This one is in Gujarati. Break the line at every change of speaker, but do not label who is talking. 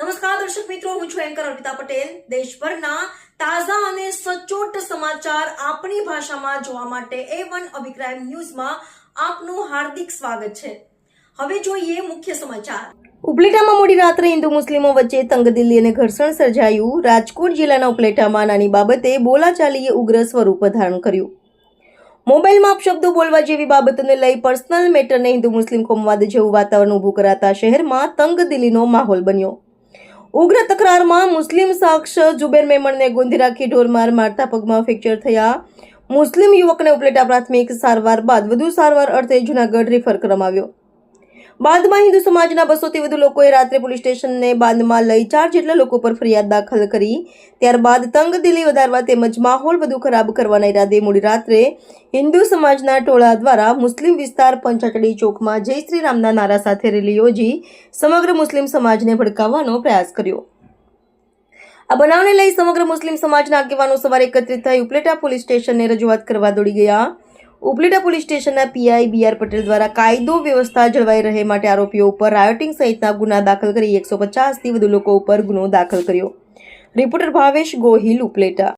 નમસ્કાર, દર્શક મિત્રો, હું છું એન્કર અર્પિતા પટેલ. દેશભરના તાજા અને સચોટ સમાચાર આપણી ભાષામાં જોવા માટે એ વન અભિક્રાઇમ ન્યૂઝમાં આપનું હાર્દિક સ્વાગત છે. હવે જોઈએ મુખ્ય સમાચાર. ઉપલેટામાં મોડી રાત્રે હિન્દુ મુસ્લિમો વચ્ચે તંગદિલ્લી અને ઘર્ષણ સર્જાયું. રાજકોટ જિલ્લાના ઉપલેટામાં નાની બાબતે બોલાચાલીએ ઉગ્ર સ્વરૂપ ધારણ કર્યું. મોબાઈલમાં અપશબ્દો બોલવા જેવી બાબતોને લઈ પર્સનલ મેટરને હિન્દુ મુસ્લિમ કોમવાદ જેવું વાતાવરણ ઊભું કરાતા શહેરમાં તંગદિલીનો માહોલ બન્યો. ઉગ્ર તકરારમાં મુસ્લિમ શખ્સ જુબેર મેમણને ગોંધી રાખી ઢોરમાર મારતા પગમાં ફ્રેક્ચર થયા. મુસ્લિમ યુવકને ઉપલેટા પ્રાથમિક સારવાર બાદ વધુ સારવાર અર્થે જૂનાગઢ રિફર કરવામાં આવ્યો. બાદમાં હિન્દુ સમાજના બસોથી વધુ લોકોએ રાત્રે પોલીસ સ્ટેશનને બાદમાં લઈ ચાર જેટલા લોકો પર ફરિયાદ દાખલ કરી. ત્યારબાદ તંગદિલી વધારવા તેમજ માહોલ વધુ ખરાબ કરવાના ઈરાદે મોડી રાત્રે હિન્દુ સમાજના ટોળા દ્વારા મુસ્લિમ વિસ્તાર પંચાટડી ચોકમાં જય શ્રી રામના નારા સાથે રેલી યોજી સમગ્ર મુસ્લિમ સમાજને ભડકાવવાનો પ્રયાસ કર્યો. આ બનાવને લઈ સમગ્ર મુસ્લિમ સમાજના આગેવાનો સવારે એકત્રિત થઈ ઉપલેટા પોલીસ સ્ટેશનને રજૂઆત કરવા દોડી ગયા. ઉપલેટા પોલીસ સ્ટેશનના પીઆઈ બી આર પટેલ દ્વારા કાયદો વ્યવસ્થા જળવાઈ રહે માટે આરોપીઓ ઉપર રાયોટિંગ સહિતના ગુના દાખલ કરી એકસો પચાસથી વધુ લોકો ઉપર ગુનો દાખલ કર્યો. રિપોર્ટર ભાવેશ ગોહિલ, ઉપલેટા.